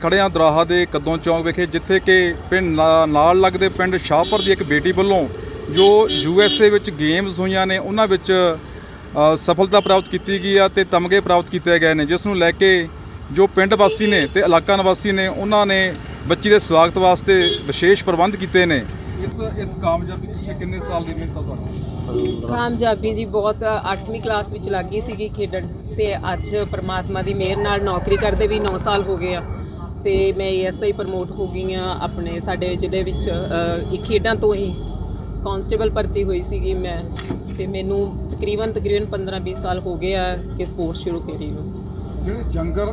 ਖੜੇ ਹਾਂ ਦਰਾਹਾ ਦੇ ਕਦੋਂ ਚੌਂਕ ਵਿਖੇ, ਜਿੱਥੇ ਕਿ ਪਿੰਡ ਨਾ- ਨਾਲ ਲੱਗਦੇ ਪਿੰਡ ਸ਼ਾਹਪੁਰ ਦੀ ਇੱਕ ਬੇਟੀ ਵੱਲੋਂ ਜੋ ਯੂ ਐਸ ਏ ਵਿੱਚ ਗੇਮਸ ਹੋਈਆਂ ਨੇ, ਉਹਨਾਂ ਵਿੱਚ ਸਫਲਤਾ ਪ੍ਰਾਪਤ ਕੀਤੀ ਗਈ ਆ ਤੇ ਤਮਗੇ ਪ੍ਰਾਪਤ ਕੀਤੇ ਗਏ ਨੇ, ਜਿਸ ਨੂੰ ਲੈ ਕੇ ਜੋ ਪਿੰਡ ਵਾਸੀ ਨੇ ਤੇ ਇਲਾਕਾ ਨਿਵਾਸੀ ਨੇ, ਉਹਨਾਂ ਨੇ ਬੱਚੀ ਦੇ ਸਵਾਗਤ ਵਾਸਤੇ ਵਿਸ਼ੇਸ਼ ਪ੍ਰਬੰਧ ਕੀਤੇ ਨੇ। ਇਸ ਇਸ ਕਾਮਯਾਬੀ ਪਿੱਛੇ ਕਿੰਨੇ ਸਾਲ ਦੀ ਮਿਹਨਤ ਆ ਤੁਹਾਡੀ? ਕਾਮਯਾਬੀ ਜੀ ਬਹੁਤ 8ਵੀਂ ਕਲਾਸ ਵਿੱਚ ਲੱਗ ਗਈ ਸੀਗੀ ਖੇਡਣ ਤੇ ਅੱਜ ਪ੍ਰਮਾਤਮਾ ਦੀ ਮਿਹਰ ਨਾਲ ਨੌਕਰੀ ਕਰਦੇ ਵੀ 9 ਸਾਲ ਹੋ ਗਏ ਆ। ਤੇ ਮੈਂ ਐਸਆਈ ਪ੍ਰਮੋਟ ਹੋ ਗਈ ਆ ਆਪਣੇ ਸਾਡੇ ਜ਼ਿਲ੍ਹੇ ਵਿੱਚ ਅ, ਖੇਡਾਂ ਤੋਂ ਹੀ ਕਾਂਸਟੇਬਲ ਭਰਤੀ ਹੋਈ ਸੀਗੀ ਮੈਂ। ਤੇ ਮੈਨੂੰ ਤਕਰੀਬਨ ਤਕਰੀਬਨ 15-20 ਸਾਲ ਹੋ ਗਏ ਆ ਕਿ ਸਪੋਰਟਸ ਸ਼ੁਰੂ ਕਰੀ ਨੂੰ। ਜਿਹੜੇ ਜੰਗਰ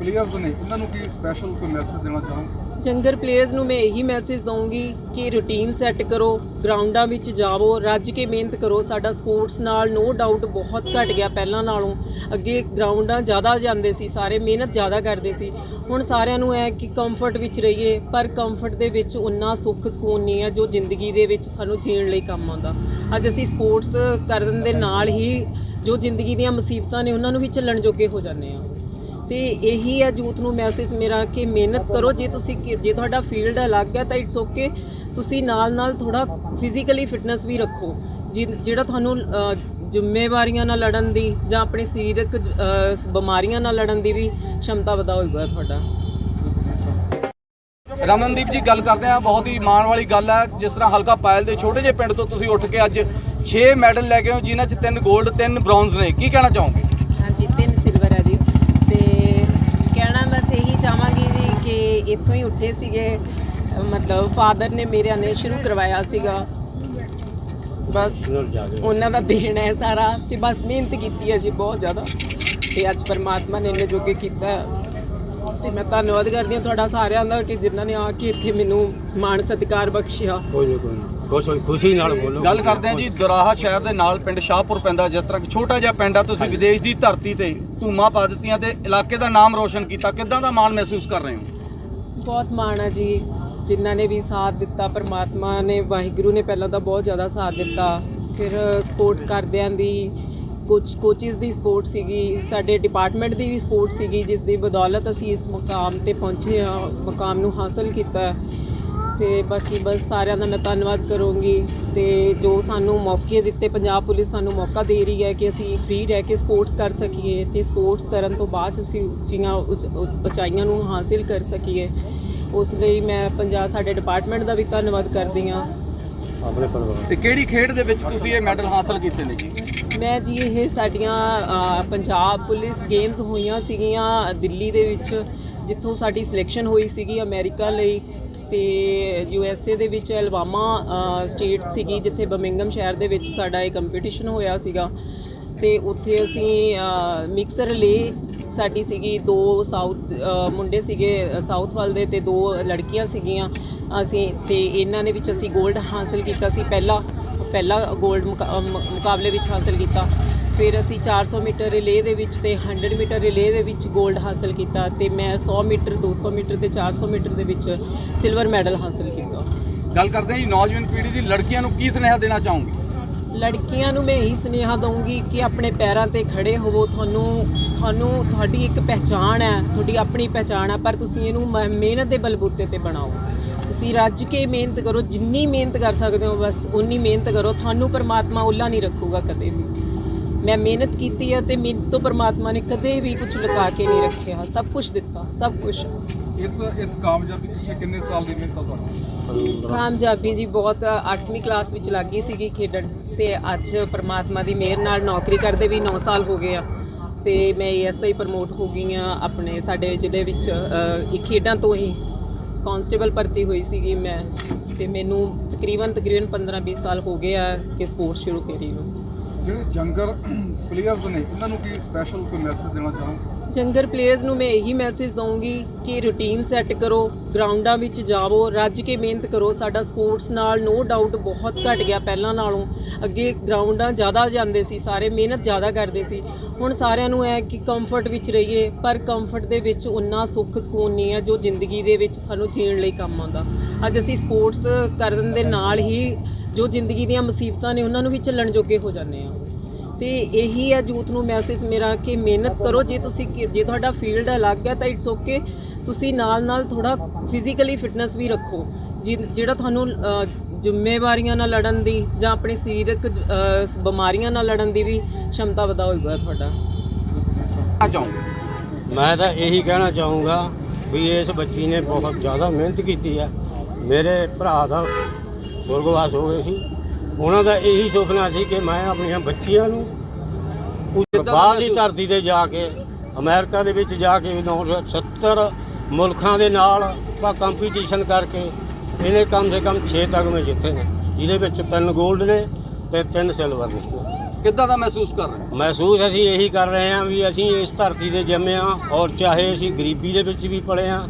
ਪਲੇਅਰਸ ਨੇ, ਉਹਨਾਂ ਨੂੰ ਕੀ ਸਪੈਸ਼ਲ ਕੋਈ ਮੈਸੇਜ ਦੇਣਾ ਚਾਹੋ ਜੰਗਰ ਪਲੇਅਰਸ ਨੂੰ ਮੈਂ ਇਹੀ ਮੈਸੇਜ ਦਊਂਗੀ ਕਿ ਰੂਟੀਨ ਸੈੱਟ ਕਰੋ ਗਰਾਊਂਡਾਂ ਵਿੱਚ ਜਾਵੋ, ਰੱਜ ਕੇ ਮਿਹਨਤ ਕਰੋ। ਸਾਡਾ ਸਪੋਰਟਸ ਨਾਲ ਨੋ ਡਾਊਟ ਬਹੁਤ ਘਟ ਗਿਆ ਪਹਿਲਾਂ ਨਾਲੋਂ। ਅੱਗੇ ਗਰਾਊਂਡਾਂ ਜ਼ਿਆਦਾ ਜਾਂਦੇ ਸੀ, ਸਾਰੇ ਮਿਹਨਤ ਜ਼ਿਆਦਾ ਕਰਦੇ ਸੀ। ਹੁਣ ਸਾਰਿਆਂ ਨੂੰ ਹੈ ਕਿ ਕੰਫਰਟ ਵਿੱਚ ਰਹੀਏ, ਪਰ ਕੰਫਰਟ ਦੇ ਵਿੱਚ ਉਨਾ ਸੁੱਖ ਸਕੂਨ ਨਹੀਂ ਹੈ ਜੋ ਜ਼ਿੰਦਗੀ ਦੇ ਵਿੱਚ ਸਾਨੂੰ ਜੀਣ ਲਈ ਕੰਮ ਆਉਂਦਾ। ਅੱਜ ਅਸੀਂ ਸਪੋਰਟਸ ਕਰਨ ਦੇ ਨਾਲ ਹੀ ਜੋ ਜ਼ਿੰਦਗੀ ਦੀਆਂ ਮੁਸੀਬਤਾਂ ਨੇ ਉਹਨਾਂ ਨੂੰ ਵੀ ਝੱਲਣ ਜੋਗੇ ਹੋ ਜਾਂਦੇ ਆ। ਤੇ ਇਹੀ ਹੈ ਯੂਥ ਨੂੰ ਮੈਸੇਜ ਮੇਰਾ ਕਿ ਮਿਹਨਤ ਕਰੋ, ਜੇ ਤੁਸੀਂ ਜੇ ਤੁਹਾਡਾ ਫੀਲਡ ਅਲੱਗ ਹੈ ਤਾਂ ਇਟਸ ਓਕੇ ਤੁਸੀਂ ਨਾਲ ਨਾਲ ਥੋੜਾ ਫਿਜ਼ੀਕਲੀ ਫਿਟਨੈਸ ਵੀ ਰੱਖੋ। ਜਿ- ਜਿਹੜਾ ਤੁਹਾਨੂੰ ਜ਼ਿੰਮੇਵਾਰੀਆਂ ਨਾਲ ਲੜਨ ਦੀ ਜਾਂ ਆਪਣੇ ਸਰੀਰਕ ਬਿਮਾਰੀਆਂ ਨਾਲ ਲੜਨ ਦੀ ਵੀ ਸ਼ਮਤਾ ਵਧਾਊਗਾ ਤੁਹਾਡਾ। ਰਮਨਦੀਪ ਜੀ, ਗੱਲ ਕਰਦੇ ਆ, ਬਹੁਤ ਹੀ ਮਾਣ ਵਾਲੀ ਗੱਲ ਹੈ ਜਿਸ ਤਰ੍ਹਾਂ ਹਲਕਾ ਪਾਇਲ ਦੇ ਛੋਟੇ ਜਿਹੇ ਪਿੰਡ ਤੋਂ ਤੁਸੀਂ ਉੱਠ ਕੇ ਅੱਜ 6 ਮੈਡਲ ਲੈ ਕੇ ਹੋ ਜਿਨ੍ਹਾਂ 'ਚ ਤਿੰਨ 골ਡ ਤਿੰਨ ਬ੍ਰੌਂਜ਼ ਨੇ। ਕੀ ਕਹਿਣਾ ਚਾਹੋਗੇ? ਹਾਂਜੀ ਤਿੰਨ ਸਿਲਵਰ ਹੈ ਜੀ। ਤੇ ਕਹਿਣਾ ਬਸ ਇਹੀ ਚਾਹਾਂਗੀ ਜੀ ਕਿ ਇੱਥੋਂ ਹੀ ਉੱਠੇ ਸੀਗੇ। ਮਤਲਬ ਫਾਦਰ ਨੇ ਮੇਰੇ ਨੇ ਸ਼ੁਰੂ ਕਰਵਾਇਆ ਸੀਗਾ। ਬਸ ਉਹਨਾਂ ਦਾ ਦੇਣ ਹੈ ਸਾਰਾ ਤੇ ਬਸ ਮਿਹਨਤ ਕੀਤੀ ਹੈ ਜੀ ਬਹੁਤ ਜ਼ਿਆਦਾ। ਤੇ ਅੱਜ ਪਰਮਾਤਮਾ ਨੇ ਇਹਨੇ ਜੋਗੇ ਕੀਤਾ। ਤੇ ਮੈਂ ਧੰਨਵਾਦ ਕਰਦੀ ਹਾਂ ਤੁਹਾਡਾ ਸਾਰਿਆਂ ਦਾ ਕਿ ਜਿਨ੍ਹਾਂ ਨੇ ਆ ਕੇ ਇੱਥੇ ਮੈਨੂੰ ਮਾਣ ਸਤਿਕਾਰ ਬਖਸ਼ਿਆ। ਕੋਈ ਨਹੀਂ ਕੋਈ ਨਹੀਂ ਖੁਸ਼ ਹੋਈ ਖੁਸ਼ੀ ਨਾਲ ਬੋਲੋ। ਗੱਲ ਕਰਦੇ ਆ ਜੀ ਦੁਰਾਹਾ ਸ਼ਹਿਰ ਦੇ ਨਾਲ ਪਿੰਡ ਸ਼ਾਹਪੁਰ ਪੈਂਦਾ ਜਿਸ ਤਰ੍ਹਾਂ ਕਿ ਛੋਟਾ ਜਿਹਾ ਪਿੰਡ ਆ ਤੁਸੀਂ ਵਿਦੇਸ਼ ਦੀ ਧਰਤੀ ਤੇ ਧੂਮਾਂ ਪਾ ਦਿੱਤੀਆਂ ਤੇ ਇਲਾਕੇ ਦਾ ਨਾਮ ਰੋਸ਼ਨ ਕੀਤਾ ਕਿੱਦਾਂ ਦਾ ਮਾਣ ਮਹਿਸੂਸ ਕਰ ਰਹੇ ਹੋ? ਬਹੁਤ ਮਾਣ ਹੈ ਜੀ ਜਿਨ੍ਹਾਂ ਨੇ ਵੀ ਸਾਥ ਦਿੱਤਾ ਪਰਮਾਤਮਾ ਨੇ ਵਾਹਿਗੁਰੂ ਨੇ ਪਹਿਲਾਂ ਤਾਂ ਬਹੁਤ ਜ਼ਿਆਦਾ ਸਾਥ ਦਿੱਤਾ ਫਿਰ ਸਪੋਰਟ ਕਰਦਿਆਂ ਦੀ ਕੋਚ ਕੋਚਿਸ ਦੀ ਸਪੋਰਟ ਸੀਗੀ ਸਾਡੇ ਡਿਪਾਰਟਮੈਂਟ ਦੀ ਵੀ ਸਪੋਰਟ ਸੀਗੀ ਜਿਸ ਦੀ ਬਦੌਲਤ ਅਸੀਂ ਇਸ ਮੁਕਾਮ ਤੇ ਪਹੁੰਚੇ ਹਾਂ ਮੁਕਾਮ ਨੂੰ ਹਾਸਲ ਕੀਤਾ ਹੈ। ਤੇ ਬਾਕੀ ਬਸ ਸਾਰਿਆਂ ਦਾ ਮੈਂ ਧੰਨਵਾਦ ਕਰੂੰਗੀ ਤੇ ਜੋ ਸਾਨੂੰ ਮੌਕੇ ਦਿੱਤੇ ਪੰਜਾਬ ਪੁਲਿਸ ਸਾਨੂੰ ਮੌਕਾ ਦੇ ਰਹੀ ਹੈ ਕਿ ਅਸੀਂ ਫ੍ਰੀ ਰਹਿ ਕੇ ਸਪੋਰਟਸ ਕਰ ਸਕੀਏ ਤੇ ਸਪੋਰਟਸ ਕਰਨ ਤੋਂ ਬਾਅਦ 'ਚ ਅਸੀਂ ਉੱਚੀਆਂ ਉਚਾਈਆਂ ਨੂੰ ਹਾਸਿਲ ਕਰ ਸਕੀਏ। ਉਸ ਲਈ ਮੈਂ ਪੰਜਾਬ ਸਾਡੇ ਡਿਪਾਰਟਮੈਂਟ ਦਾ ਵੀ ਧੰਨਵਾਦ ਕਰਦੀ ਹਾਂ। ਆਪਣੇ ਪਰਿਵਾਰ। ਤੇ ਕਿਹੜੀ ਖੇਡ ਦੇ ਵਿੱਚ ਤੁਸੀਂ ਇਹ ਮੈਡਲ ਹਾਸਲ ਕੀਤੇ ਨੇ ਜੀ? ਮੈਂ ਜੀ ਇਹ ਸਾਡੀਆਂ ਪੰਜਾਬ ਪੁਲਿਸ ਗੇਮਸ ਹੋਈਆਂ ਸੀਗੀਆਂ ਦਿੱਲੀ ਦੇ ਵਿੱਚ ਜਿੱਥੋਂ ਸਾਡੀ ਸਿਲੈਕਸ਼ਨ ਹੋਈ ਸੀਗੀ ਅਮਰੀਕਾ ਲਈ। ਤੇ ਯੂ ਐਸ ਏ ਦੇ ਵਿੱਚ ਐਲਬਾਮਾ ਸਟੇਟ ਸੀਗੀ, ਜਿੱਥੇ ਬਰਮਿੰਗਮ ਸ਼ਹਿਰ ਦੇ ਵਿੱਚ ਸਾਡਾ ਇਹ ਕੰਪੀਟੀਸ਼ਨ ਹੋਇਆ ਸੀਗਾ। ਤੇ ਉੱਥੇ ਅਸੀਂ ਮਿਕਸਰ ਰਿਲੇ ਸਾਡੀ ਸੀਗੀ, ਦੋ ਸਾਊਥ ਮੁੰਡੇ ਸੀਗੇ, ਸਾਊਥ ਵੱਲ ਦੇ ਤੇ ਦੋ ਲੜਕੀਆਂ ਸੀਗੀਆਂ। ਅਸੀਂ ਤੇ ਇਹਨਾਂ ਨੇ ਵਿੱਚ ਅਸੀਂ 골ਡ ਹਾਸਲ ਕੀਤਾ ਸੀ, ਪਹਿਲਾ ਪਹਿਲਾ 골ਡ ਮੁਕਾਬਲੇ ਵਿੱਚ ਹਾਸਲ ਕੀਤਾ। ਫਿਰ ਅਸੀਂ 400 ਮੀਟਰ ਰਿਲੇ ਦੇ ਵਿੱਚ ਤੇ 100 ਮੀਟਰ ਰਿਲੇ ਦੇ ਵਿੱਚ 골ਡ ਹਾਸਲ ਕੀਤਾ ਤੇ ਮੈਂ 100 ਮੀਟਰ 200 ਮੀਟਰ ਤੇ 400 ਮੀਟਰ ਦੇ ਵਿੱਚ ਸਿਲਵਰ ਮੈਡਲ ਹਾਸਲ ਕੀਤਾ। ਗੱਲ ਕਰਦੇ ਆ ਜੀ ਨੌਜਵਾਨ ਪੀੜ੍ਹੀ ਦੀ ਲੜਕੀਆਂ ਨੂੰ ਕੀ ਸੁਨੇਹਾ ਦੇਣਾ ਚਾਹੋਗੇ? ਲੜਕੀਆਂ ਨੂੰ ਮੈਂ ਇਹੀ ਸੁਨੇਹਾ ਦਊਂਗੀ ਕਿ ਆਪਣੇ ਪੈਰਾਂ ਤੇ ਖੜੇ ਹੋਵੋ। ਤੁਹਾਨੂੰ ਤੁਹਾਨੂੰ ਤੁਹਾਡੀ ਇੱਕ ਪਹਿਚਾਣ ਹੈ ਤੁਹਾਡੀ ਆਪਣੀ ਪਹਿਚਾਣ ਹੈ ਪਰ ਤੁਸੀਂ ਇਹਨੂੰ ਮਿਹਨਤ ਦੇ ਬਲਬੂਤੇ ਤੇ ਬਣਾਓ। ਤੁਸੀਂ ਰੱਜ ਕੇ ਮਿਹਨਤ ਕਰੋ ਜਿੰਨੀ ਮਿਹਨਤ ਕਰ ਸਕਦੇ ਹੋ ਬਸ ਉਨੀ ਮਿਹਨਤ ਕਰੋ। ਤੁਹਾਨੂੰ ਪਰਮਾਤਮਾ ਉੱਲਾ ਨਹੀਂ ਰੱਖੂਗਾ ਕਦੇ ਵੀ। ਮੈਂ ਮਿਹਨਤ ਕੀਤੀ ਹੈ ਤੇ ਮੈਨੂੰ ਤੋਂ ਪਰਮਾਤਮਾ ਨੇ ਕਦੇ ਵੀ ਕੁਝ ਲੁਕਾ ਕੇ ਨਹੀਂ ਰੱਖਿਆ। ਸਭ ਕੁਝ ਦਿੱਤਾ ਸਭ ਕੁਝ ਇਸ ਇਸ ਕਾਮਯਾਬੀ ਪਿੱਛੇ ਕਿੰਨੇ ਸਾਲ ਦੀ ਮਿਹਨਤ ਆ ਤੁਹਾਡੀ? ਕਾਮਯਾਬੀ ਜੀ ਬਹੁਤ 8ਵੀਂ ਕਲਾਸ ਵਿੱਚ ਲੱਗ ਗਈ ਸੀਗੀ ਖੇਡਣ ਤੇ ਅੱਜ ਪ੍ਰਮਾਤਮਾ ਦੀ ਮਿਹਰ ਨਾਲ ਨੌਕਰੀ ਕਰਦੇ ਵੀ 9 ਸਾਲ ਹੋ ਗਏ ਆ। ਤੇ ਮੈਂ ਐਸਆਈ ਪ੍ਰਮੋਟ ਹੋ ਗਈ ਆ ਆਪਣੇ ਸਾਡੇ ਜ਼ਿਲ੍ਹੇ ਵਿੱਚ ਇਹ ਖੇਡਾਂ ਤੋਂ ਹੀ ਕਾਂਸਟੇਬਲ ਭਰਤੀ ਹੋਈ ਸੀਗੀ ਮੈਂ। ਤੇ ਮੈਨੂੰ ਤਕਰੀਬਨ ਤਕਰੀਬਨ 15-20 ਸਾਲ ਹੋ ਗਏ ਆ ਕਿ ਸਪੋਰਟਸ ਸ਼ੁਰੂ ਕਰੀ ਨੂੰ। ਜਿਹੜੇ ਜੰਗਰ ਪਲੇਅਰਸ ਨੇ ਉਹਨਾਂ ਨੂੰ ਕੀ ਸਪੈਸ਼ਲ ਕੋਈ ਮੈਸੇਜ ਦੇਣਾ ਚਾਹੋ ਜੰਗਰ ਪਲੇਅਰਸ ਨੂੰ ਮੈਂ ਇਹੀ ਮੈਸੇਜ ਦਊਂਗੀ ਕਿ ਰੂਟੀਨ ਸੈੱਟ ਕਰੋ ਗਰਾਊਂਡਾਂ ਵਿੱਚ ਜਾਵੋ, ਰੱਜ ਕੇ ਮਿਹਨਤ ਕਰੋ। ਸਾਡਾ ਸਪੋਰਟਸ ਨਾਲ ਨੋ ਡਾਊਟ ਬਹੁਤ ਘਟ ਗਿਆ ਪਹਿਲਾਂ ਨਾਲੋਂ। ਅੱਗੇ ਗਰਾਊਂਡਾਂ ਜ਼ਿਆਦਾ ਜਾਂਦੇ ਸੀ, ਸਾਰੇ ਮਿਹਨਤ ਜ਼ਿਆਦਾ ਕਰਦੇ ਸੀ। ਹੁਣ ਸਾਰਿਆਂ ਨੂੰ ਹੈ ਕਿ ਕੰਫਰਟ ਵਿੱਚ ਰਹੀਏ, ਪਰ ਕੰਫਰਟ ਦੇ ਵਿੱਚ ਉਨਾ ਸੁੱਖ ਸਕੂਨ ਨਹੀਂ ਹੈ ਜੋ ਜ਼ਿੰਦਗੀ ਦੇ ਵਿੱਚ ਸਾਨੂੰ ਜੀਣ ਲਈ ਕੰਮ ਆਉਂਦਾ। ਅੱਜ ਅਸੀਂ ਸਪੋਰਟਸ ਕਰਨ ਦੇ ਨਾਲ ਹੀ ਜੋ ਜ਼ਿੰਦਗੀ ਦੀਆਂ ਮੁਸੀਬਤਾਂ ਨੇ, ਉਹਨਾਂ ਨੂੰ ਵੀ ਝੱਲਣ ਜੋਗੇ ਹੋ ਜਾਂਦੇ ਆ ਤੇ ਇਹੀ ਹੈ ਯੂਥ ਨੂੰ ਮੈਸੇਜ ਮੇਰਾ ਕਿ ਮਿਹਨਤ ਕਰੋ, ਜੇ ਤੁਸੀਂ ਜੇ ਤੁਹਾਡਾ ਫੀਲਡ ਅਲੱਗ ਹੈ ਤਾਂ ਇਟਸ ਓਕੇ ਤੁਸੀਂ ਨਾਲ ਨਾਲ ਥੋੜਾ ਫਿਜ਼ੀਕਲੀ ਫਿਟਨੈਸ ਵੀ ਰੱਖੋ। ਜਿ- ਜਿਹੜਾ ਤੁਹਾਨੂੰ ਜ਼ਿੰਮੇਵਾਰੀਆਂ ਨਾਲ ਲੜਨ ਦੀ ਜਾਂ ਆਪਣੇ ਸਰੀਰਕ ਬਿਮਾਰੀਆਂ ਨਾਲ ਲੜਨ ਦੀ ਵੀ ਸ਼ਮਤਾ ਵਧਾਊਗਾ ਤੁਹਾਡਾ। ਆ ਚਾਹੋਗੇ ਮੈਂ ਤਾਂ ਇਹੀ ਕਹਿਣਾ ਚਾਹੂੰਗਾ ਵੀ ਇਸ ਬੱਚੀ ਨੇ ਬਹੁਤ ਜ਼ਿਆਦਾ ਮਿਹਨਤ ਕੀਤੀ ਹੈ ਮੇਰੇ ਭਰਾ ਦਾ ਸੁਰਗਵਾਸ ਹੋ ਗਏ ਸੀ। ਉਹਨਾਂ ਦਾ ਇਹੀ ਸੁਪਨਾ ਸੀ ਕਿ ਮੈਂ ਆਪਣੀਆਂ ਬੱਚੀਆਂ ਨੂੰ ਬਾਹਰਲੀ ਧਰਤੀ ਤੇ ਜਾ ਕੇ ਅਮਰੀਕਾ ਦੇ ਵਿੱਚ ਜਾ ਕੇ 70 ਮੁਲਕਾਂ ਦੇ ਨਾਲ ਆਪਾਂ ਕੰਪੀਟੀਸ਼ਨ ਕਰਕੇ ਇਹਨੇ ਕਮ ਸੇ ਕਮ 6 ਤਗਮੇ ਜਿੱਤੇ ਨੇ। ਜਿਹਦੇ ਵਿੱਚ ਤਿੰਨ 골ਡ ਨੇ ਤੇ ਤਿੰਨ ਸਿਲਵਰ ਨੇ। ਕਿੱਦਾਂ ਦਾ ਮਹਿਸੂਸ ਕਰ ਰਹੇ ਮਹਿਸੂਸ ਅਸੀਂ ਇਹੀ ਕਰ ਰਹੇ ਹਾਂ ਵੀ ਅਸੀਂ ਇਸ ਧਰਤੀ ਤੇ ਜੰਮੇ ਹਾਂ ਔਰ ਚਾਹੇ ਅਸੀਂ ਗਰੀਬੀ ਦੇ ਵਿੱਚ ਵੀ ਪਲੇ ਹਾਂ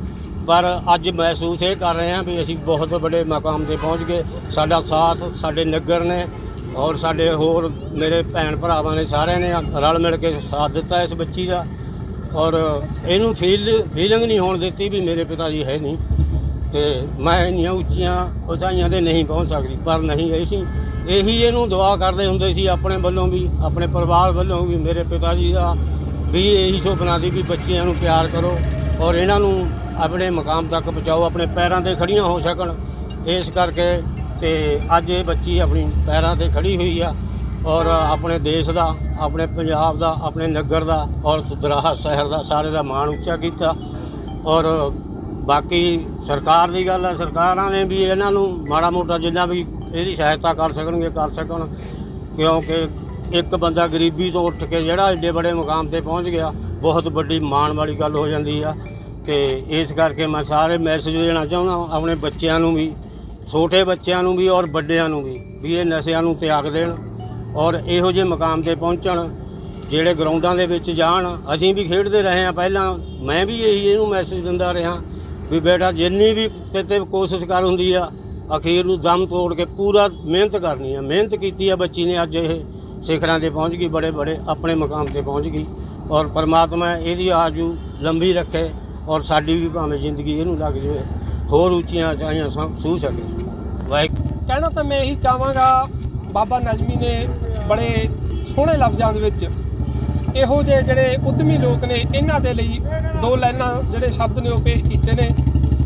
ਪਰ ਅੱਜ ਮਹਿਸੂਸ ਇਹ ਕਰ ਰਹੇ ਹਾਂ ਵੀ ਅਸੀਂ ਬਹੁਤ ਵੱਡੇ ਮਕਾਮ ਤੇ ਪਹੁੰਚ ਗਏ। ਸਾਡਾ ਸਾਥ, ਸਾਡੇ ਨਗਰ ਨੇ ਔਰ ਸਾਡੇ ਹੋਰ ਮੇਰੇ ਭੈਣ ਭਰਾਵਾਂ ਨੇ ਸਾਰਿਆਂ ਨੇ ਰਲ ਮਿਲ ਕੇ ਸਾਥ ਦਿੱਤਾ ਇਸ ਬੱਚੀ ਦਾ। ਔਰ ਇਹਨੂੰ ਫੀਲ ਫੀਲਿੰਗ ਨਹੀਂ ਹੋਣ ਦਿੱਤੀ ਵੀ ਮੇਰੇ ਪਿਤਾ ਜੀ ਹੈ ਨਹੀਂ। ਤੇ ਮੈਂ ਇੰਨੀਆਂ ਉੱਚੀਆਂ ਉਚਾਈਆਂ ਤੇ ਨਹੀਂ ਪਹੁੰਚ ਸਕਦੀ, ਪਰ ਨਹੀਂ ਗਈ ਸੀ। ਇਹੀ ਇਹਨੂੰ ਦੁਆ ਕਰਦੇ ਹੁੰਦੇ ਸੀ ਆਪਣੇ ਵੱਲੋਂ ਵੀ, ਆਪਣੇ ਪਰਿਵਾਰ ਵੱਲੋਂ ਵੀ ਮੇਰੇ ਪਿਤਾ ਜੀ ਦਾ ਵੀ ਇਹੀ ਸੁਪਨਾ ਦੀ ਵੀ ਬੱਚਿਆਂ ਨੂੰ ਪਿਆਰ ਕਰੋ ਔਰ ਇਹਨਾਂ ਨੂੰ ਆਪਣੇ ਮਕਾਮ ਤੱਕ ਪਹੁੰਚਾਓ, ਆਪਣੇ ਪੈਰਾਂ ਤੇ ਖੜੀਆਂ ਹੋ ਸਕਣ। ਇਸ ਕਰਕੇ ਤੇ ਅੱਜ ਇਹ ਬੱਚੀ ਆਪਣੀ ਪੈਰਾਂ ਤੇ ਖੜੀ ਹੋਈ ਆ ਔਰ ਆਪਣੇ ਦੇਸ਼ ਦਾ, ਆਪਣੇ ਪੰਜਾਬ ਦਾ, ਆਪਣੇ ਨਗਰ ਦਾ ਔਰ ਦਰਾਹਾ ਸ਼ਹਿਰ ਦਾ ਸਾਰੇ ਦਾ ਮਾਣ ਉੱਚਾ ਕੀਤਾ। ਔਰ ਬਾਕੀ ਸਰਕਾਰ ਦੀ ਗੱਲ ਹੈ ਸਰਕਾਰਾਂ ਨੇ ਵੀ ਇਹਨਾਂ ਨੂੰ ਮਾੜਾ ਮੋਟਾ ਜਿੰਨਾ ਵੀ ਇਹਦੀ ਸਹਾਇਤਾ ਕਰ ਸਕਣਗੇ, ਕਰ ਸਕਣ। ਕਿਉਂਕਿ ਇੱਕ ਬੰਦਾ ਗਰੀਬੀ ਤੋਂ ਉੱਠ ਕੇ ਜਿਹੜਾ ਏਡੇ ਬੜੇ ਮੁਕਾਮ ਤੇ ਪਹੁੰਚ ਗਿਆ, ਬਹੁਤ ਵੱਡੀ ਮਾਣ ਵਾਲੀ ਗੱਲ ਹੋ ਜਾਂਦੀ ਆ। ਤੇ ਇਸ ਕਰਕੇ ਮੈਂ ਸਾਰੇ ਮੈਸੇਜ ਦੇਣਾ ਚਾਹੁੰਦਾ ਆਪਣੇ ਬੱਚਿਆਂ ਨੂੰ ਵੀ, ਛੋਟੇ ਬੱਚਿਆਂ ਨੂੰ ਵੀ ਔਰ ਵੱਡਿਆਂ ਨੂੰ ਵੀ ਵੀ ਇਹ ਨਸ਼ਿਆਂ ਨੂੰ ਤਿਆਗ ਦੇਣ ਔਰ ਇਹੋ ਜਿਹੇ ਮੁਕਾਮ ਤੇ ਪਹੁੰਚਣ ਜਿਹੜੇ ਗਰਾਊਂਡਾਂ ਦੇ ਵਿੱਚ ਜਾਣ। ਅਸੀਂ ਵੀ ਖੇਡਦੇ ਰਹੇ ਹਾਂ ਪਹਿਲਾਂ, ਮੈਂ ਵੀ ਇਹੀ ਇਹਨੂੰ ਮੈਸੇਜ ਦਿੰਦਾ ਰਿਹਾ ਵੀ ਬੇਟਾ ਜਿੰਨੀ ਵੀ ਤੇ ਤੇ ਕੋਸ਼ਿਸ਼ ਕਰ ਹੁੰਦੀ ਆ, ਅਖੀਰ ਨੂੰ ਦਮ ਤੋੜ ਕੇ ਪੂਰਾ ਮਿਹਨਤ ਕਰਨੀ ਆ। ਮਿਹਨਤ ਕੀਤੀ ਆ ਬੱਚੀ ਨੇ, ਅੱਜ ਇਹ ਸਿਖਰਾਂ ਤੇ ਪਹੁੰਚ ਗਈ ਬੜੇ ਬੜੇ ਆਪਣੇ ਮੁਕਾਮ ਤੇ ਪਹੁੰਚ ਗਈ ਔਰ ਪਰਮਾਤਮਾ ਇਹਦੀ ਆਜੂ ਲੰਬੀ ਰੱਖੇ। ਔਰ ਸਾਡੀ ਵੀ ਭਾਵੇਂ ਜ਼ਿੰਦਗੀ ਇਹਨੂੰ ਲੱਗ ਜਾਵੇ, ਹੋਰ ਉੱਚੀਆਂ ਚਾਹੀਆਂ ਸੂ ਸਕੇ ਵਾਹਿਗੁਰੂ। ਕਹਿਣਾ ਤਾਂ ਮੈਂ ਇਹੀ ਚਾਹਾਂਗਾ, ਬਾਬਾ ਨਜਮੀ ਨੇ ਬੜੇ ਸੋਹਣੇ ਲਫ਼ਜ਼ਾਂ ਦੇ ਵਿੱਚ ਇਹੋ ਜਿਹੇ ਜਿਹੜੇ ਉਦਮੀ ਲੋਕ ਨੇ, ਇਹਨਾਂ ਦੇ ਲਈ ਦੋ ਲਾਈਨਾਂ ਜਿਹੜੇ ਸ਼ਬਦ ਨੇ ਉਹ ਪੇਸ਼ ਕੀਤੇ ਨੇ।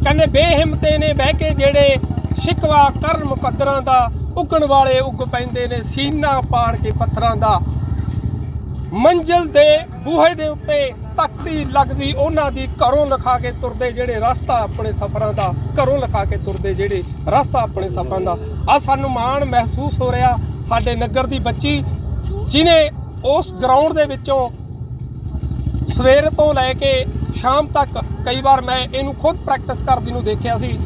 ਕਹਿੰਦੇ, ਬੇਹਿੰਮਤੇ ਨੇ ਬਹਿ ਕੇ ਜਿਹੜੇ ਸ਼ਿਕਵਾ ਕਰਨ ਮੁਕੱਦਰਾਂ ਦਾ ਉੱਗਣ ਵਾਲੇ ਉੱਗ ਪੈਂਦੇ ਨੇ, ਸੀਨਾ ਪਾੜ ਕੇ ਪੱਥਰਾਂ ਦਾ। ਮੰਜ਼ਿਲ ਦੇ ਬੂਹੇ ਦੇ ਉੱਤੇ ਤਖਤੀ ਲੱਗਦੀ, ਉਹਨਾਂ ਦੀ ਘਰੋਂ ਲਿਖਾ ਕੇ ਤੁਰਦੇ ਜਿਹੜੇ ਰਸਤਾ ਆਪਣੇ ਸਫ਼ਰਾਂ ਦਾ, ਘਰੋਂ ਲਿਖਾ ਕੇ ਤੁਰਦੇ ਜਿਹੜੇ ਰਸਤਾ ਆਪਣੇ ਸਫ਼ਰਾਂ ਦਾ। ਆ ਸਾਨੂੰ ਮਾਣ ਮਹਿਸੂਸ ਹੋ ਰਿਹਾ, ਸਾਡੇ ਨਗਰ ਦੀ ਬੱਚੀ ਜਿਨੇ ਉਸ ਗਰਾਊਂਡ ਦੇ ਵਿੱਚੋਂ ਸਵੇਰ ਤੋਂ ਲੈ ਕੇ ਸ਼ਾਮ ਤੱਕ, ਕਈ ਵਾਰ ਮੈਂ ਇਹਨੂੰ ਖੁਦ ਪ੍ਰੈਕਟਿਸ ਕਰਦੀ ਨੂੰ ਦੇਖਿਆ ਸੀ,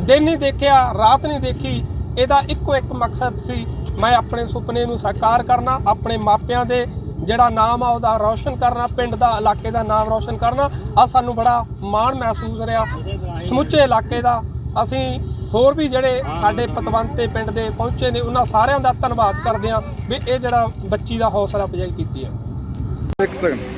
ਦਿਨ ਨਹੀਂ ਦੇਖਿਆ, ਰਾਤ ਨਹੀਂ ਦੇਖੀ, ਇਹਦਾ ਇੱਕੋ ਇੱਕ ਮਕਸਦ ਸੀ, ਮੈਂ ਆਪਣੇ ਸੁਪਨੇ ਨੂੰ ਸਾਕਾਰ ਕਰਨਾ, ਆਪਣੇ ਮਾਪਿਆਂ ਦੇ ਜਿਹੜਾ ਨਾਮ ਆ ਉਹਦਾ ਰੌਸ਼ਨ ਕਰਨਾ, ਪਿੰਡ ਦਾ ਇਲਾਕੇ ਦਾ ਨਾਮ ਰੌਸ਼ਨ ਕਰਨਾ ਆ ਸਾਨੂੰ ਬੜਾ ਮਾਣ ਮਹਿਸੂਸ ਰਿਹਾ। ਸਮੁੱਚੇ ਇਲਾਕੇ ਦਾ ਅਸੀਂ ਹੋਰ ਵੀ ਜਿਹੜੇ ਸਾਡੇ ਪਤਵੰਤ ਤੇ ਪਿੰਡ ਦੇ ਪਹੁੰਚੇ ਨੇ, ਉਹਨਾਂ ਸਾਰਿਆਂ ਦਾ ਧੰਨਵਾਦ ਕਰਦੇ ਹਾਂ ਵੀ ਇਹ ਜਿਹੜਾ ਬੱਚੀ ਦਾ ਹੌਸਲਾ ਅਫਜ਼ਾਈ ਕੀਤੀ ਹੈ। ਇੱਕ ਸੈਕਿੰਡ